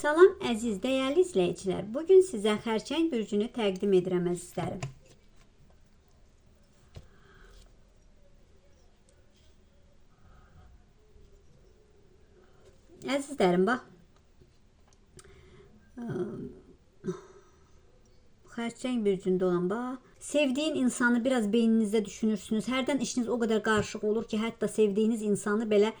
Salam əziz, dəyərli izləyicilər. Bu gün sizə xərçəng bürcünü təqdim edirəm əzizlərim. Əzizlərim, bax. Xərçəng bürcündə olan bax. Sevdiyin insanı biraz beyninizdə düşünürsünüz. Hərdən işiniz o qədər qarışıq olur ki, hətta sevdiyiniz insanı belə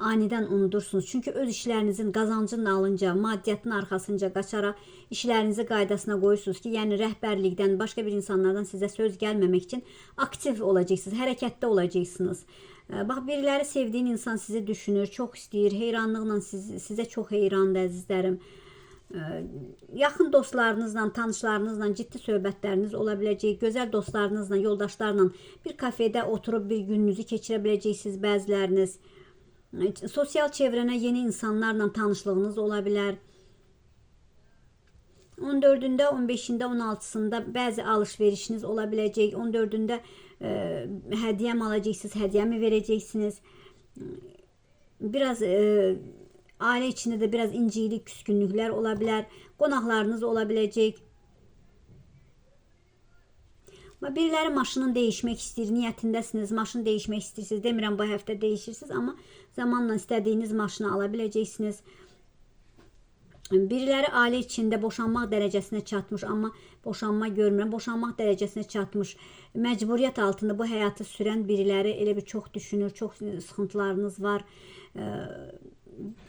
anidən unudursunuz. Çünki öz işlərinizin qazancının alınca, maddiyyatın arxasınca qaçaraq işlərinizi qaydasına qoyursunuz ki, yəni rəhbərlikdən, başqa bir insanlardan sizə söz gəlməmək üçün aktiv olacaqsınız, hərəkətdə olacaqsınız. Bax, biriləri sevdiyin insan sizi düşünür, çox istəyir, heyranlıqla siz, sizə çox heyrandır əzizlərim. Yaxın dostlarınızla, tanışlarınızla ciddi söhbətləriniz ola biləcək, gözəl dostlarınızla, yoldaşlarla bir kafedə oturub bir gününüzü keçirə biləcəksiniz bəziləriniz. Sosial çevrənə yeni insanlarla tanışlığınız ola bilər. 14-ündə, 15-ində, 16-sında bəzi alış-verişiniz ola biləcək. 14-ündə e, hədiyyəm alacaqsınız, hədiyyəmi verəcəksiniz. Biraz e, ailə içində də biraz incilik, küskünlüklər ola bilər. Qonaqlarınız ola biləcək. Amma biriləri maşının dəyişmək istəyir, niyyətindəsiniz, maşın dəyişmək istəyirsiniz. Demirəm bu həftə dəyişirsiniz, amma zamanla istədiyiniz maşını ala biləcəksiniz. Biriləri ailə içində boşanmaq dərəcəsinə çatmış, amma boşanma görmürəm. Boşanmaq dərəcəsinə çatmış, məcburiyyət altında bu həyatı sürən biriləri elə bir çox düşünür, çox sıxıntılarınız var.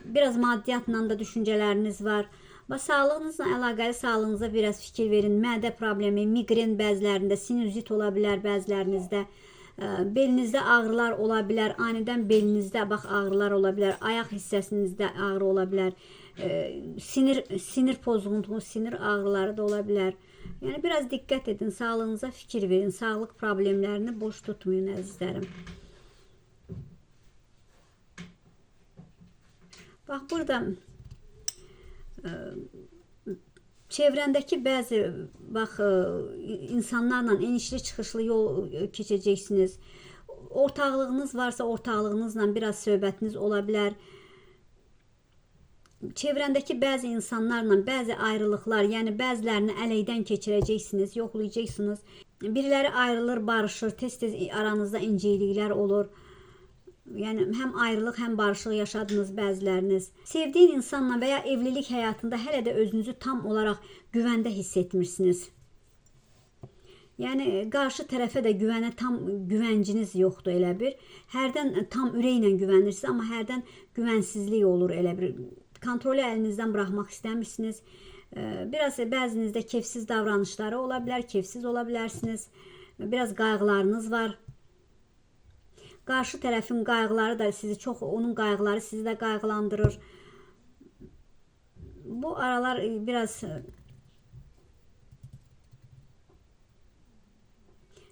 Biraz maddiyyatla da düşüncələriniz var. Və sağlığınızla əlaqəli sağlığınıza biraz fikir verin. Mədə problemi, miqren bəzilərində, sinüzit ola bilər bəzilərinizdə. Belinizdə ağrılar ola bilər. Anidən belinizdə bax ağrılar ola bilər. Ayaq hissəsinizdə ağrı ola bilər. Sinir sinir pozğunluğu, sinir ağrıları da ola bilər. Yəni biraz diqqət edin, sağlığınıza fikir verin. Sağlıq problemlərini boş tutmayın əzizlərim. Bax burada çevrəndəki bəzi bax ə, insanlarla enişli çıxışlı yol keçəcəksiniz. Ortaqlığınız varsa ortaqlığınızla biraz söhbətiniz ola bilər. Çevrəndəki bəzi insanlarla bəzi ayrılıqlar, yəni bəzilərini əleydən keçirəcəksiniz, yoxlayacaqsınız. Biriləri ayrılır, barışır, tez-tez aranızda incikliklər olur. Yəni həm ayrılıq, həm barışıq yaşadınız bəziləriniz. Sevdiyin insanla və ya evlilik həyatında hələ də özünüzü tam olaraq güvəndə hiss etmirsiniz. Yəni qarşı tərəfə də güvənə tam güvənciniz yoxdur elə bir. Hərdən tam ürəklə güvənirsiniz, amma hərdən güvənsizlik olur elə bir. Kontrolu əlinizdən buraxmaq istəmirsiniz. Biraz bəzinizdə kefsiz davranışları ola bilər, kefsiz ola bilərsiniz. Biraz qayğılarınız var. Qarşı tərəfin qayğıları da sizi çox, onun qayğıları sizi də qayğılandırır. Bu aralar e, biraz e,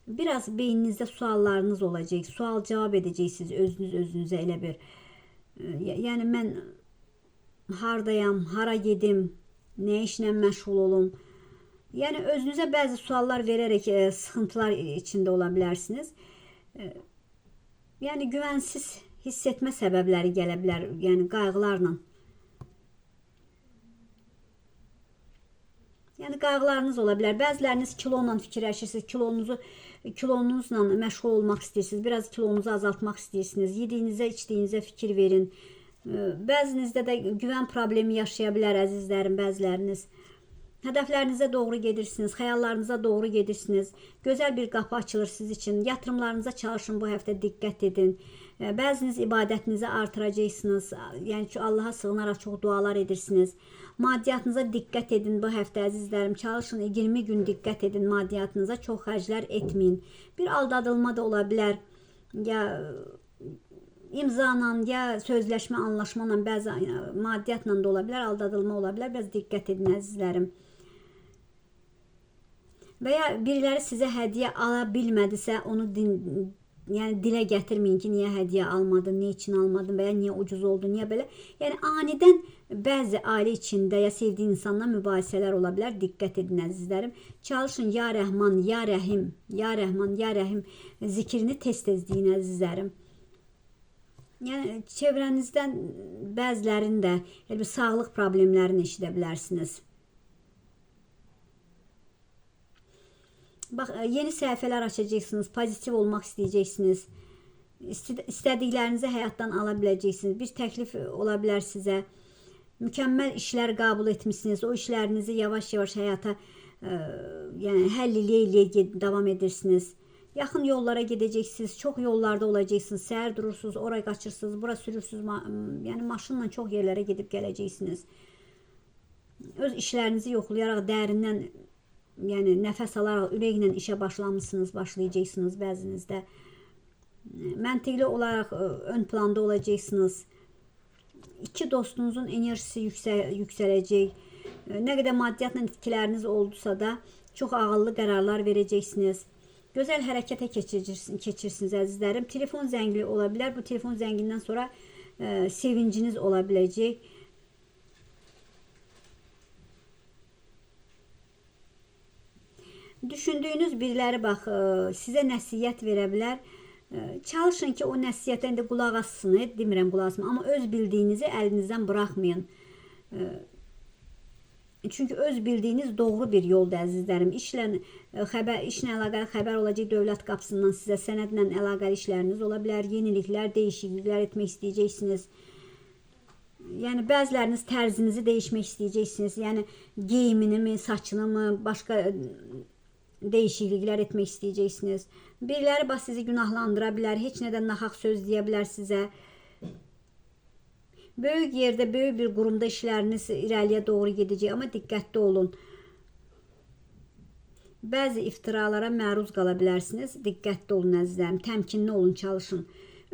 biraz beyninizdə suallarınız olacaq. Sual cavab edəcəksiniz özünüz özünüzə elə bir. E, Yəni mən hardayam, hara gedim, nə işlə məşğul olum? Yəni özünüzə bəzi suallar verərək e, sıxıntılar içində ola bilərsiniz. Yəni güvənsiz hiss etmə səbəbləri gələ bilər, yəni qayğılarla. Yəni qayğılarınız ola bilər. Bəziləriniz kilola fikirləşirsiniz, kilonuzu kilonuzla məşğul olmaq istəyirsiniz, biraz kilonuzu azaltmaq istəyirsiniz. Yediyinizə, içdiyinizə fikir verin. Bəzinizdə də güvən problemi yaşaya bilər əzizlərim, bəziləriniz. Hədəflərinizə doğru gedirsiniz, xəyallarınıza doğru gedirsiniz. Gözəl bir qapı açılır siz üçün. Yatırımlarınıza çalışın bu həftə diqqət edin. Ə, Bəziniz ibadətinizi artıracaqsınız. Yəni ki, Allaha sığınaraq çox dualar edirsiniz. Maddiyyatınıza diqqət edin bu həftə əzizlərim. Çalışın 20 gün diqqət edin maddiyyatınıza. Çox xərclər etməyin. Bir aldadılma da ola bilər. Ya imzala ya sözləşmə, anlaşmala bəzi maddiyyatla da ola bilər, aldadılma ola bilər. Biraz diqqət edin əzizlərim. Və ya biriləri sizə hədiyyə ala bilmədisə, onu din, yəni dilə gətirməyin ki, niyə hədiyyə almadın, niyə üçün almadın və ya niyə ucuz oldu, niyə belə. Yəni anidən bəzi ailə içində ya sevdiyin insanla mübahisələr ola bilər. Diqqət edin əzizlərim. Çalışın ya Rəhman, ya Rəhim, ya Rəhman, ya Rəhim zikrini tez-tez deyin əzizlərim. Yəni çevrənizdən bəzilərinin də elə bir sağlıq problemlərini eşidə bilərsiniz. Bax, e, yeni səhifələr açacaqsınız, pozitiv olmaq istəyəcəksiniz. İstə- İstədiklərinizi həyatdan ala biləcəksiniz. Bir təklif ola bilər sizə. Mükəmməl işlər qəbul etmisiniz. O işlərinizi yavaş-yavaş həyata ə, yəni həll eləyə-eləyə davam edirsiniz. Yaxın yollara gedəcəksiniz. Çox yollarda olacaqsınız. Səhər durursunuz, ora qaçırsınız, bura sürürsünüz. Ma yəni maşınla çox yerlərə gedib gələcəksiniz. Öz işlərinizi yoxlayaraq dərindən yəni nəfəs alaraq ürəklə işə başlamısınız, başlayacaqsınız bəzinizdə. Məntiqli olaraq ə, ön planda olacaqsınız. İki dostunuzun enerjisi yüksəl yüksələcək. Ə, Nə qədər maddiyyatla itkiləriniz oldusa da çox ağıllı qərarlar verəcəksiniz. Gözəl hərəkətə keçirirsiniz, keçirsiniz əzizlərim. Telefon zəngli ola bilər. Bu telefon zəngindən sonra ə, sevinciniz ola biləcək. Düşündüyünüz biriləri bax ə, sizə nəsihət verə bilər. Ə, Çalışın ki, o nəsihətə indi qulaq assın, e, demirəm qulaq asın, amma öz bildiyinizi əlinizdən buraxmayın. Çünki öz bildiyiniz doğru bir yoldur əzizlərim. İşlə xəbər işlə əlaqəli xəbər olacaq dövlət qapısından sizə sənədlə əlaqəli işləriniz ola bilər, yeniliklər, dəyişikliklər etmək istəyəcəksiniz. Yəni bəziləriniz tərzinizi dəyişmək istəyəcəksiniz. Yəni geyimini, saçını, başqa ə, dəyişikliklər etmək istəyəcəksiniz. Biriləri bax sizi günahlandıra bilər, heç nədən naxaq söz deyə bilər sizə. Böyük yerdə, böyük bir qurumda işləriniz irəliyə doğru gedəcək, amma diqqətli olun. Bəzi iftiralara məruz qala bilərsiniz. Diqqətli olun əzizlərim, təmkinli olun, çalışın.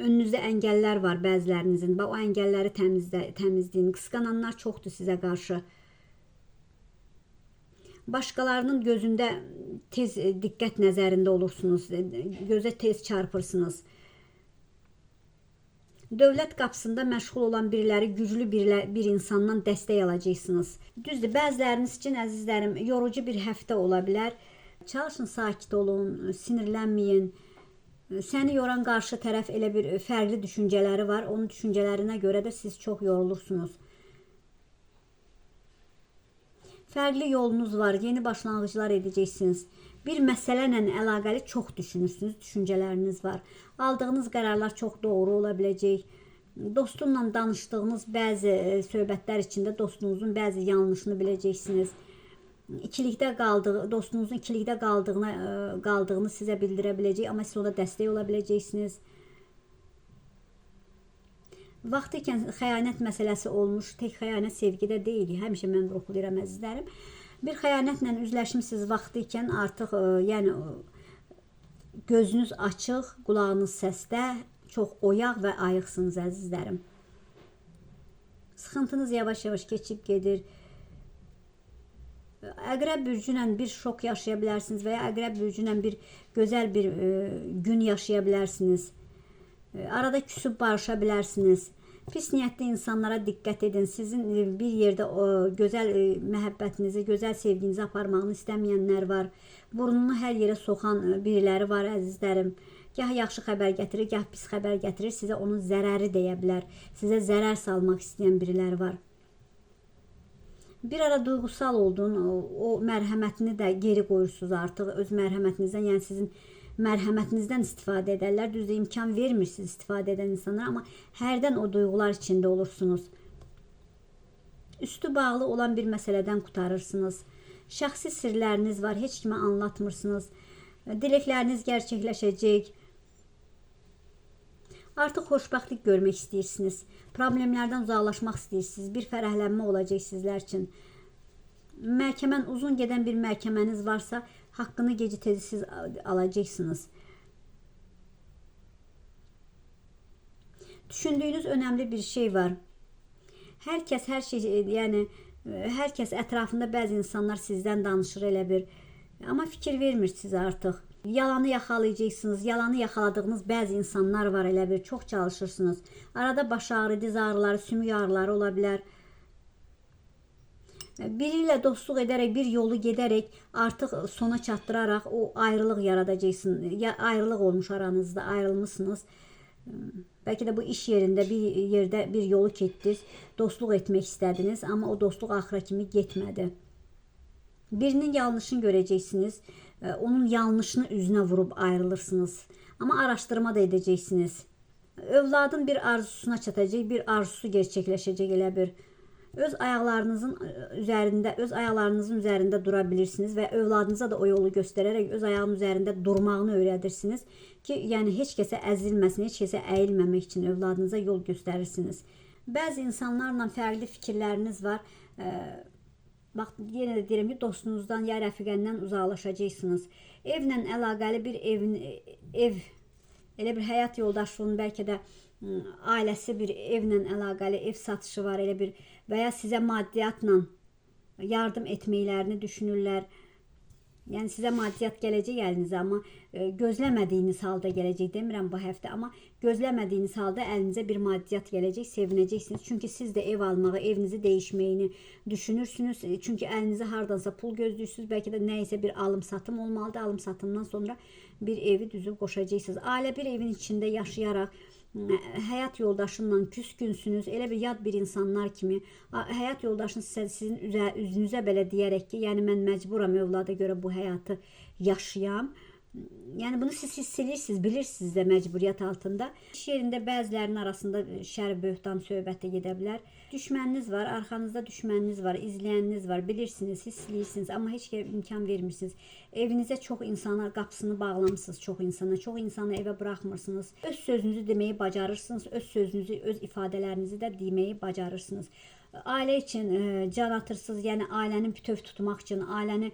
Önünüzdə əngəllər var bəzilərinizin. Bax o əngəlləri təmizlə, təmizləyin. Qısqananlar çoxdur sizə qarşı. Başqalarının gözündə tez e, diqqət nəzərində olursunuz. e, Gözə tez çarpırsınız. Dövlət qapısında məşğul olan biriləri güclü bir, bir insandan dəstək alacaqsınız. Düzdür, bəziləriniz üçün əzizlərim, yorucu bir həftə ola bilər. Çalışın sakit olun, sinirlənməyin. Səni yoran qarşı tərəf elə bir fərqli düşüncələri var. Onun düşüncələrinə görə də siz çox yorulursunuz. Fərqli yolunuz var, yeni başlanğıclar edəcəksiniz. Bir məsələ ilə əlaqəli çox düşünürsünüz, düşüncələriniz var. Aldığınız qərarlar çox doğru ola biləcək. Dostunla danışdığınız bəzi e, söhbətlər içində dostunuzun bəzi yanlışını biləcəksiniz. İkilikdə qaldığı, dostunuzun ikilikdə qaldığını e, qaldığını sizə bildirə biləcək, amma siz ona dəstək ola biləcəksiniz. Vaxtı ikən xəyanət məsələsi olmuş. Tək xəyanət sevgidə deyil. Həmişə mən vurğulayıram əzizlərim. Bir xəyanətlə üzləşmisiniz vaxtı ikən artıq ə, yəni ə, gözünüz açıq, qulağınız səsdə, çox oyaq və ayıqsınız əzizlərim. Sıxıntınız yavaş-yavaş keçib gedir. Əqrəb bürcü ilə bir şok yaşaya bilərsiniz və ya Əqrəb bürcü ilə bir gözəl bir ə, gün yaşaya bilərsiniz. Arada küsüb barışa bilərsiniz. Pis niyyətli insanlara diqqət edin. Sizin e, bir yerdə o gözəl e, məhəbbətinizi, gözəl sevginizi aparmağını istəməyənlər var. Burnunu hər yerə soxan e, biriləri var əzizlərim. Gah yaxşı xəbər gətirir, gah pis xəbər gətirir. Sizə onun zərəri deyə bilər. Sizə zərər salmaq istəyən biriləri var. Bir ara duygusal oldun, o, o mərhəmətini də geri qoyursunuz artıq öz mərhəmətinizdən, yəni sizin mərhəmətinizdən istifadə edərlər. Düzdür, imkan vermirsiniz istifadə edən insanlara, amma hərdən o duyğular içində olursunuz. Üstü bağlı olan bir məsələdən qurtarırsınız. Şəxsi sirləriniz var, heç kimə anlatmırsınız. Diləkləriniz gerçəkləşəcək. Artıq xoşbəxtlik görmək istəyirsiniz. Problemlərdən uzaqlaşmaq istəyirsiniz. Bir fərəhlənmə olacaq sizlər üçün. Məhkəmən uzun gedən bir məhkəməniz varsa, haqqını gecə tezi siz alacaqsınız. Düşündüyünüz önemli bir şey var. Hər kəs hər şey, yəni e, hər kəs ətrafında bəzi insanlar sizdən danışır elə bir. Amma fikir vermirsiniz artıq. Yalanı yaxalayacaqsınız. Yalanı yaxaladığınız bəzi insanlar var elə bir. Çox çalışırsınız. Arada baş ağrı, diz ağrıları, sümük ağrıları ola bilər. Biri ilə dostluq edərək, bir yolu gedərək artıq sona çatdıraraq o ayrılıq yaradacaqsınız. Ya ayrılıq olmuş aranızda, ayrılmısınız. Belki de bu iş yerinde bir yerde bir yolu getdiniz, dostluq etmək istədiniz, amma o dostluq axıra kimi getmədi. Birinin yanlışını görəcəksiniz. e, Onun yanlışını üzünə vurub ayrılırsınız. Amma araşdırma da edəcəksiniz. Övladın bir arzusuna çatacaq, bir arzusu gerçəkləşəcək elə bir. Öz ayaqlarınızın e, üzərində, öz ayaqlarınızın üzərində dura bilirsiniz və övladınıza da o yolu göstərərək öz ayağının üzərində durmağını öyrədirsiniz ki, yəni heç kəsə əzilməsin, heç kəsə əyilməmək üçün övladınıza yol göstərirsiniz. Bəzi insanlarla fərqli fikirləriniz var. E, Bax, yenə də deyirəm ki, dostunuzdan ya rəfiqəndən uzaqlaşacaqsınız. Evlə əlaqəli bir evin ev elə bir həyat yoldaşlığının bəlkə də ailəsi bir evlə əlaqəli ev satışı var, elə bir və ya sizə maddiyyatla yardım etməklərini düşünürlər. Yəni sizə maddiyyat gələcək əlinizə, amma e, gözləmədiyiniz halda gələcək demirəm bu həftə, amma gözləmədiyiniz halda əlinizə bir maddiyyat gələcək, sevinəcəksiniz. Çünki siz də ev almağı, evinizi dəyişməyini düşünürsünüz. E, Çünki əlinizə hardansa pul gözləyirsiniz. Bəlkə də nə isə bir alım-satım olmalıdır. Alım-satımdan sonra bir evi düzüb qoşacaqsınız. Ailə bir evin içində yaşayaraq həyat yoldaşınla küskünsünüz. Elə bir yad bir insanlar kimi həyat yoldaşınız sizin üzə, üzünüzə belə deyərək ki, yəni mən məcburam övlada görə bu həyatı yaşayam. Yəni bunu siz hiss edirsiniz, bilirsiniz də məcburiyyət altında. İş yerində bəzilərinin arasında şər böhtan söhbəti gedə bilər. Düşməniniz var, arxanızda düşməniniz var, izləyəniniz var, bilirsiniz, hiss edirsiniz, amma heç kəsə imkan vermirsiniz. Evinizə çox insana qapısını bağlamısınız, çox insana, çox insanı evə buraxmırsınız. Öz sözünüzü deməyi bacarırsınız, öz sözünüzü, öz ifadələrinizi də deməyi bacarırsınız. Ailə üçün e, can atırsınız, yəni ailəni bütöv tutmaq üçün, ailəni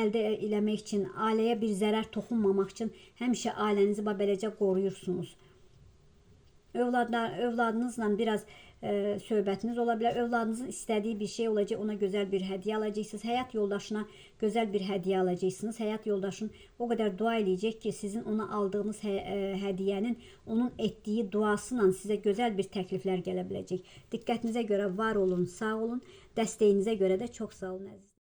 əldə eləmək üçün, ailəyə bir zərər toxunmamaq üçün həmişə ailənizi beləcə qoruyursunuz. Övladlar, övladınızla biraz e, söhbətiniz ola bilər. Övladınızın istədiyi bir şey olacaq, ona gözəl bir hədiyyə alacaqsınız. Həyat yoldaşına gözəl bir hədiyyə alacaqsınız. Həyat yoldaşın o qədər dua eləyəcək ki, sizin ona aldığınız hə, e, hədiyyənin onun etdiyi duasıyla sizə gözəl bir təkliflər gələ biləcək. Diqqətinizə görə var olun, sağ olun. Dəstəyinizə görə də çox sağ olun əziz.